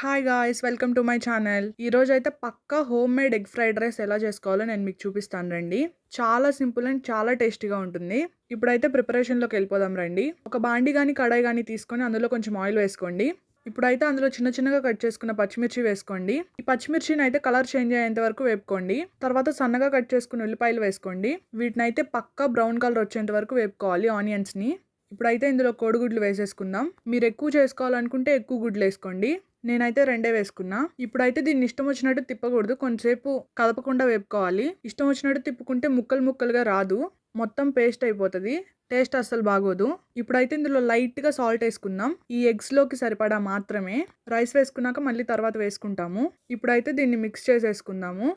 Hi guys welcome to my channel ఈరోజు అయితే పక్కా home made egg fried rice ఎలా చేసుకోవాలో నేను మీకు చూపిస్తాను రండి. చాలా సింపుల్ అండ్ చాలా టేస్టీగా ఉంటుంది. ఇప్పుడైతే ప్రిపరేషన్లోకి వెళ్ళిపోదాం రండి. ఒక బాండి కానీ కడాయి కానీ తీసుకొని అందులో కొంచెం ఆయిల్ వేసుకోండి. ఇప్పుడైతే అందులో చిన్న చిన్నగా కట్ చేసుకున్న పచ్చిమిర్చి వేసుకోండి. ఈ పచ్చిమిర్చిని అయితే కలర్ చేంజ్ అయ్యేంత వరకు వేపుకోండి. తర్వాత సన్నగా కట్ చేసుకున్న ఉల్లిపాయలు వేసుకోండి. వీటిని అయితే పక్కా బ్రౌన్ కలర్ వచ్చేంత వరకు వేపుకోవాలి ఆనియన్స్ని ఇప్పుడైతే ఇందులో కోడిగుడ్లు వేసేసుకుందాం. మీరు ఎక్కువ చేసుకోవాలనుకుంటే ఎక్కువ గుడ్లు వేసుకోండి. నేనైతే రెండే వేసుకున్నా. ఇప్పుడైతే దీన్ని ఇష్టం వచ్చినట్టు తిప్పకూడదు. కొంతసేపు కదపకుండా వేపుకోవాలి. ఇష్టం వచ్చినట్టు తిప్పుకుంటే ముక్కలు ముక్కలుగా రాదు. మొత్తం పేస్ట్ అయిపోతుంది. టేస్ట్ అస్సలు బాగోదు. ఇప్పుడైతే ఇందులో లైట్గా సాల్ట్ వేసుకుందాం. ఈ ఎగ్స్లోకి సరిపడా మాత్రమే. రైస్ వేసుకున్నాక మళ్ళీ తర్వాత వేసుకుంటాము. ఇప్పుడైతే దీన్ని మిక్స్ చేసేసుకుందాము.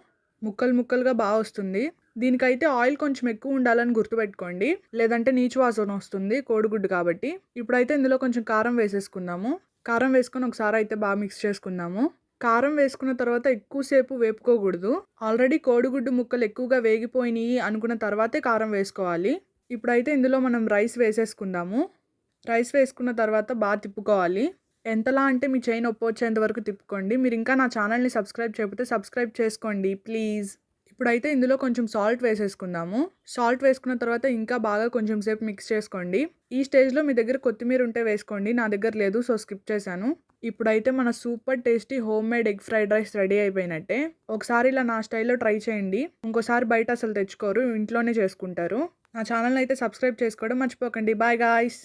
ముక్కలు ముక్కలుగా బాగా వస్తుంది. దీనికైతే ఆయిల్ కొంచెం ఎక్కువ ఉండాలని గుర్తుపెట్టుకోండి. లేదంటే నీచు వాసన వస్తుంది కోడిగుడ్డు కాబట్టి. ఇప్పుడైతే ఇందులో కొంచెం కారం వేసేసుకుందాము. కారం వేసుకొని ఒకసారి అయితే బాగా మిక్స్ చేసుకుందాము. కారం వేసుకున్న తర్వాత ఎక్కువసేపు వేపుకోకూడదు. ఆల్రెడీ కోడిగుడ్డు ముక్కలు ఎక్కువగా వేగిపోయినాయి అనుకున్న తర్వాతే కారం వేసుకోవాలి. ఇప్పుడైతే ఇందులో మనం రైస్ వేసేసుకుందాము. రైస్ వేసుకున్న తర్వాత బాగా తిప్పుకోవాలి. ఎంతలా అంటే మీ చైన్ నొప్పి వచ్చేంత వరకు తిప్పుకోండి. మీరు ఇంకా నా ఛానల్ని సబ్స్క్రైబ్ చేయకపోతే సబ్స్క్రైబ్ చేసుకోండి ప్లీజ్. ఇప్పుడైతే ఇందులో కొంచెం సాల్ట్ వేసేసుకుందాము. సాల్ట్ వేసుకున్న తర్వాత ఇంకా బాగా కొంచెం సేపు మిక్స్ చేసుకోండి. ఈ స్టేజ్లో మీ దగ్గర కొత్తిమీర ఉంటే వేసుకోండి. నా దగ్గర లేదు సో స్కిప్ చేశాను. ఇప్పుడైతే మన super tasty homemade egg fried rice ready అయిపోయినట్టే. ఒకసారి ఇలా నా స్టైల్లో ట్రై చేయండి. ఇంకోసారి బయట అసలు తెచ్చుకోరు ఇంట్లోనే చేసుకుంటారు. నా ఛానల్ని అయితే సబ్స్క్రైబ్ చేసుకోవడం మర్చిపోకండి. Bye guys.